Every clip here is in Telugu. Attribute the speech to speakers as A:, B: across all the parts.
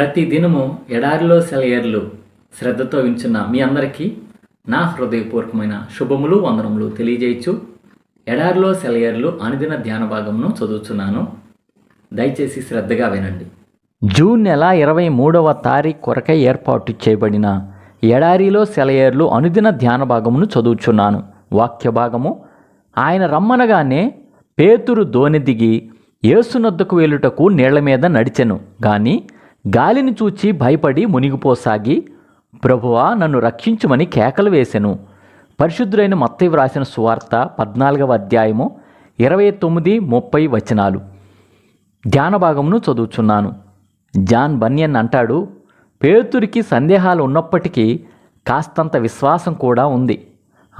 A: ప్రతి దినము ఎడారిలో సెలయర్లు శ్రద్ధతో వించున్న మీ అందరికీ నా హృదయపూర్వకమైన శుభములు వందనములు తెలియజేయచ్చు. ఎడారిలో సెలయర్లు అనుదిన ధ్యాన భాగమును చదువుతున్నాను దయచేసి శ్రద్ధగా వినండి. జూన్ నెల ఇరవై మూడవ తారీఖు కొరకై ఏర్పాటు చేయబడిన ఎడారిలో సెలయేర్లు అనుదిన ధ్యాన భాగమును చదువుచున్నాను. వాక్య భాగము ఆయన రమ్మనగానే పేతురు దోణి దిగి ఏసునొద్దకు వెళ్ళుటకు నీళ్ళ మీద నడిచెను. కానీ గాలిని చూచి భయపడి మునిగిపోసాగి ప్రభువా నన్ను రక్షించుమని కేకలు వేసెను. పరిశుద్ధులైన మత్తయ్య వ్రాసిన సువార్త పద్నాలుగవ అధ్యాయము ఇరవై తొమ్మిది ముప్పై వచనాలు. ధ్యాన భాగమును చదువుచున్నాను. జాన్ బన్యన్ అంటాడు పేతురికి సందేహాలు ఉన్నప్పటికీ కాస్తంత విశ్వాసం కూడా ఉంది.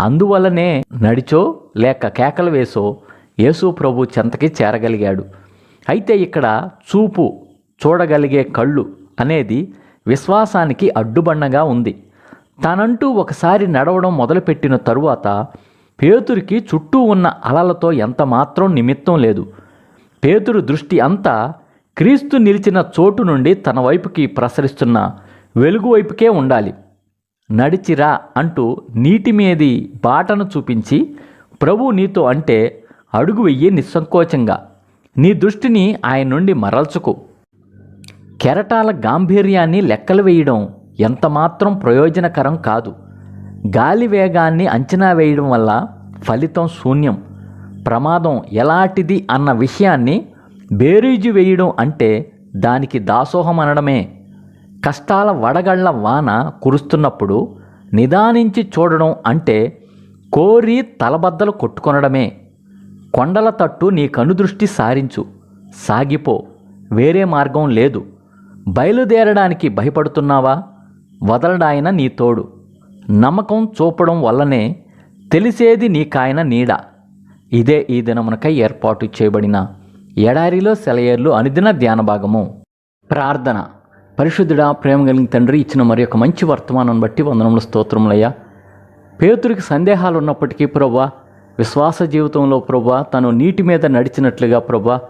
A: అందువల్లనే నడిచో లేక కేకలు వేసో యేసు ప్రభు చెంతకి చేరగలిగాడు. అయితే ఇక్కడ చూపు చూడగలిగే కళ్ళు అనేది విశ్వాసానికి అడ్డుబండగా ఉంది. తనంటూ ఒకసారి నడవడం మొదలుపెట్టిన తరువాత పేతురికి చుట్టూ ఉన్న అలలతో ఎంత మాత్రం నిమిత్తం లేదు. పేతురు దృష్టి అంతా క్రీస్తు నిలిచిన చోటు నుండి తన వైపుకి ప్రసరిస్తున్న వెలుగు వైపుకే ఉండాలి. నడిచిరా అంటూ నీటి మీది బాటను చూపించి ప్రభు నీతో అంటే అడుగు వెయ్యి నిస్సంకోచంగా. నీ దృష్టిని ఆయన నుండి మరల్చుకు. కెరటాల గాంభీర్యాన్ని లెక్కలు వేయడం ఎంతమాత్రం ప్రయోజనకరం కాదు. గాలి వేగాన్ని అంచనా వేయడం వల్ల ఫలితం శూన్యం. ప్రమాదం ఎలాంటిది అన్న విషయాన్ని బేరీజు వేయడం అంటే దానికి దాసోహం అనడమే. కష్టాల వడగళ్ళ వాన కురుస్తున్నప్పుడు నిదానించి చూడడం అంటే కోరి తలబద్దలు కొట్టుకొనడమే. కొండల తట్టు నీ కనుదృష్టి సారించు. సాగిపో. వేరే మార్గం లేదు. బయలుదేరడానికి భయపడుతున్నావా? వదలడాయన నీ తోడు. నమ్మకం చూపడం వల్లనే తెలిసేది నీకాయన నీడ. ఇదే ఈ దినమునకై ఏర్పాటు చేయబడిన ఎడారిలో సెలయేర్లు అనుదిన ధ్యాన భాగము ప్రార్థన. పరిశుద్ధుడా ప్రేమ కలిగిన తండ్రి ఇచ్చిన మరి ఒక మంచి వర్తమానం బట్టి వందనముల స్తోత్రములయ్యా. పేతురికి సందేహాలు ఉన్నప్పటికీ ప్రభా విశ్వాస జీవితంలో ప్రభా తను నీటి మీద నడిచినట్లుగా ప్రభా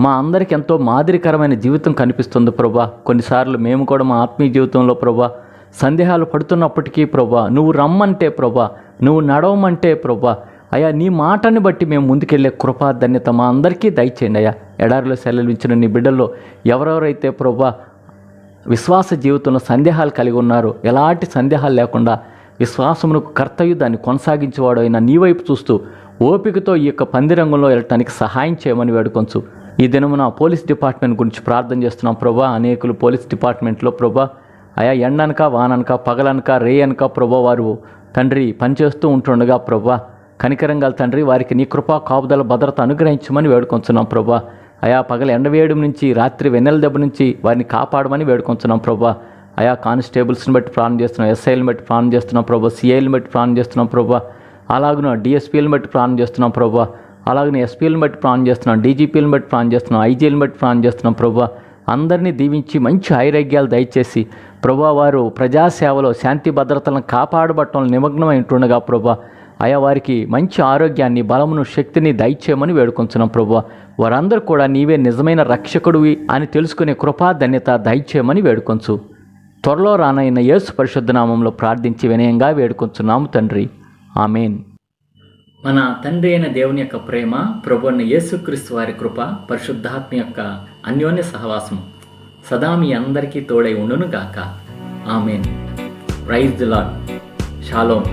A: మా అందరికి ఎంతో మాదిరికరమైన జీవితం కనిపిస్తుంది ప్రభా. కొన్నిసార్లు మేము కూడా మా ఆత్మీయ జీవితంలో ప్రభా సందేహాలు పడుతున్నప్పటికీ ప్రభా నువ్వు రమ్మంటే ప్రభా నువ్వు నడవమంటే ప్రభా అయ్యా నీ మాటని బట్టి మేము ముందుకెళ్ళే కృపా ధన్యత మా అందరికీ దయచేయండి అయ్యా. ఎడారిలో సెలవించిన నీ బిడ్డల్లో ఎవరెవరైతే ప్రభా విశ్వాస జీవితంలో సందేహాలు కలిగి ఉన్నారు ఎలాంటి సందేహాలు లేకుండా విశ్వాసమునకు కర్తవ్య దాన్ని కొనసాగించేవాడు అయినా నీ వైపు చూస్తూ ఓపికతో ఈ యొక్క పందిరంగంలో వెళ్ళటానికి సహాయం చేయమని వేడుకొంచు. ఈ దినమున పోలీస్ డిపార్ట్మెంట్ గురించి ప్రార్థన చేస్తున్నాం ప్రభా. అనేకులు పోలీస్ డిపార్ట్మెంట్లో ప్రభా. అయా ఎండనక వాననక పగలనక రే అనక ప్రభా వారు తండ్రి పనిచేస్తూ ఉంటుండగా ప్రభా. కనికరంగా తండ్రి వారికి నీ కృపా కాపుదల భద్రత అనుగ్రహించమని వేడుకొంచున్నాం ప్రభా. అయా పగల ఎండవేయడం నుంచి రాత్రి వెన్నెల దెబ్బ నుంచి వారిని కాపాడమని వేడుకొంచున్నాం ప్రభా. అయా కానిస్టేబుల్స్ని బట్టి ప్రాణం చేస్తున్నాం ఎస్ఐలను బట్టి ప్రాణం చేస్తున్నాం ప్రభా సిఐలను బట్టి ప్రాణం చేస్తున్నాం ప్రభా. అలాగున డిఎస్పీలను బట్టి ప్రాణం చేస్తున్నాం ప్రభా. అలాగనే ఎస్పీలను బట్టి ప్లాన్ చేస్తున్నాం డీజీపీలను బట్టి ప్లాన్ చేస్తున్నాం ఐజీలను బట్టి ప్లాన్ చేస్తున్నాం ప్రభా. అందరినీ దీవించి మంచి ఐరాగ్యాలు దయచేసి ప్రభా వారు ప్రజాసేవలో శాంతి భద్రతలను కాపాడబట్టంలో నిమగ్నమై ఉంటుండగా ప్రభా. ఆయా వారికి మంచి ఆరోగ్యాన్ని బలమును శక్తిని దయచేయమని వేడుకొంచున్నాం ప్రభు. వారందరూ కూడా నీవే నిజమైన రక్షకుడివి అని తెలుసుకునే కృపా ధన్యత దయచేయమని వేడుకొంచు. త్వరలో రానైన యేసు పరిశుద్ధ నామంలో ప్రార్థించి వినయంగా వేడుకొంచున్నాము తండ్రి. ఆమెన్. మన తండ్రి అయిన దేవుని యొక్క ప్రేమ ప్రభు యేసుక్రీస్తు వారి కృప పరిశుద్ధాత్మ యొక్క అన్యోన్య సహవాసం సదా మీ అందరికీ తోడై ఉండును గాక amen. Praise the Lord shalom